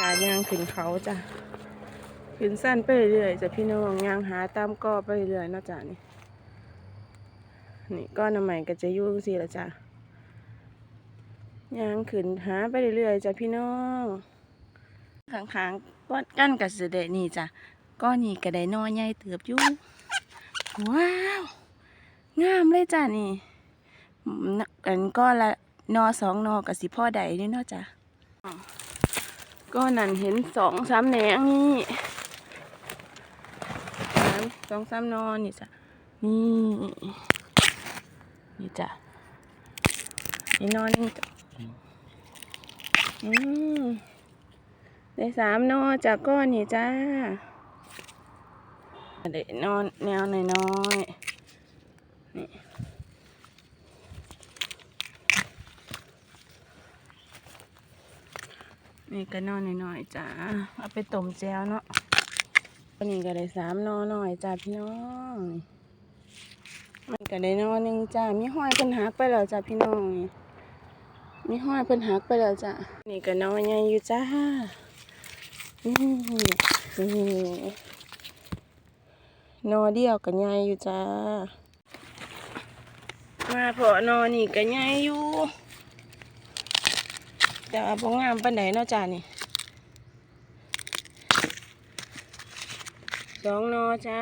การย่างขึ้นเขาจ้ะขึ้นสั้นไปเรื่อยๆจ้ะพี่น้องย่างหาตามก้อไปเรื่อยนะจ้ะนี่นี่ก้อนใหม่ก็จะยู่งสิละจ้ะย่างขึ้นหาไปเรื่อยๆจ้ะพี่น้องข้างๆก้อนกั้นกับเสด็จนี่จ้ะก้อนนี้ก็ได้นอใหญ่เติบยู่งว้าวงามเลยจ้ะนี่อันก้อนละนอสองนอกับสิพ่อใดนี่เนาะจ้ะ ก็นั่นเห็นสองสามแหนงนี่สามสองสามนอนนี่จ้ะนี่นี่จ้ะนี่นอนนี่จ้ะอืมได้สามนอนจากก้อนนี่จ้าเด็นอนแนวหน้อยๆนี่ นี่ก็นอนหน่อยๆจ้าเอาไปต้มแจวเนาะวันนี้ก็ได้สามนอหน่อยจ้าพี่น้องนี่มันก็ได้นอนหนึ่งจ้ามีห้อยเพิ่นหักไปแล้วจ้าพี่น้องมีห้อยเพิ่นหักไปแล้วจ้านี่ก็นอใหญ่อยู่จ้านี่นี่นอเดียวก็ใหญ่อยู่จ้า มาเพาะนอนี่ก็ใหญ่อยู่ แต่ว่าบ่งามปานใดเนาะจ้านี่สองนอจ้า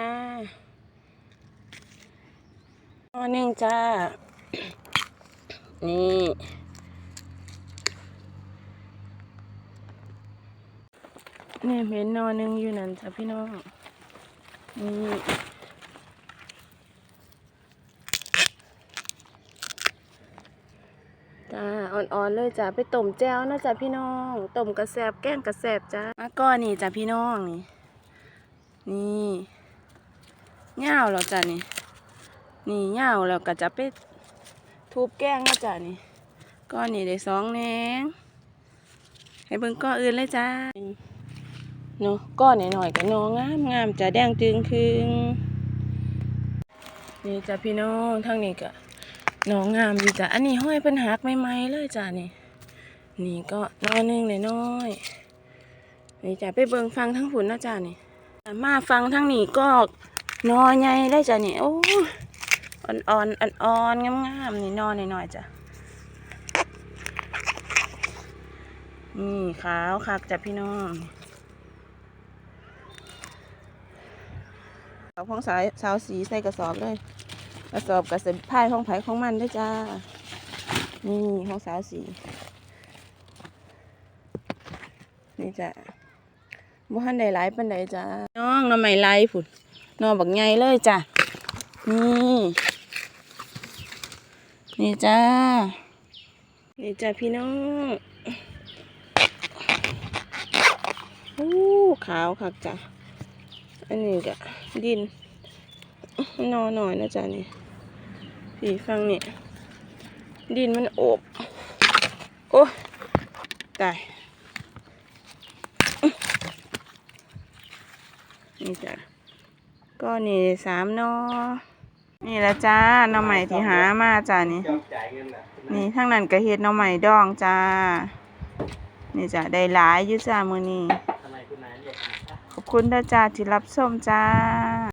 นอหนึ่งจ้า นี่นี่เห็นนอหนึ่งอยู่นั่นจ้ะพี่น้องนี่ จ้าอ่อนๆเลยจ้ะไปต้มแจ่วนะจ้ะพี่น้องต้มกระแสบแกงกระแสบจ้ามาก้อนนี่จ้ะพี่น้องนี่นี่เง่าแล้วจ้ะนี่ นี่เง่าแล้วก็จะไปทุบแกงนะจ้ะนี่ก้อนนี่ได้สองแนงให้เบิ่งก้อนอื่นเลยจ้าเนาะก้อนหน่อยๆก็นองามงามจ้ะแดงจึงคืงนี่จ้ะพี่น้องทั้งนี้ก็ น้องงามดีจ้ะ อันนี้ห้อยเป็นหักใหม่ๆเลยจ้ะนี่ นี่ก็น้อหนึงเลยน้อย นี่จ้ะไปเบิ่งฟังทั้งฝุ่นนะจ้ะนี่ มาฟังทั้งนี้ก็นอใหญ่ได้จ้ะนี่ โอ้อ่อนๆอ่อนๆงามๆนี่นอนหน่อยๆจ้ะ นี่ขาวคักจ้ะพี่น้องเอาพองสายสาวสีใส่กระสอบเลย กระสอบกระสอบพายของไผ่ของมันด้วยจ้า นี่ของสาวสีนี่จ้ะบ่ทันได้หลายปานใดจ้าน้องน้องไม่ไล่ผุดนอบักใหญ่เลยจ้ะ นี่ นี่จ้า นี่จ้ะพี่น้องโอ้ขาวคักจ้ะ อันนี้ก็ดินนอนหน่อยนะจ๊ะนี่ ผีฟังเนี่ยดินมันโอบโอ้ตายนี่จ้ะก็นี่สามนอนี่ละจ้าหน่อใหม่ที่หามาจ้านี่นี่ทั้งนั้นก็เฮ็ดหน่อใหม่ดองจ้า นี่จ้ะได้หลายอยู่จ้ามือนี้ขอบคุณนะจ้าที่รับชมจ้า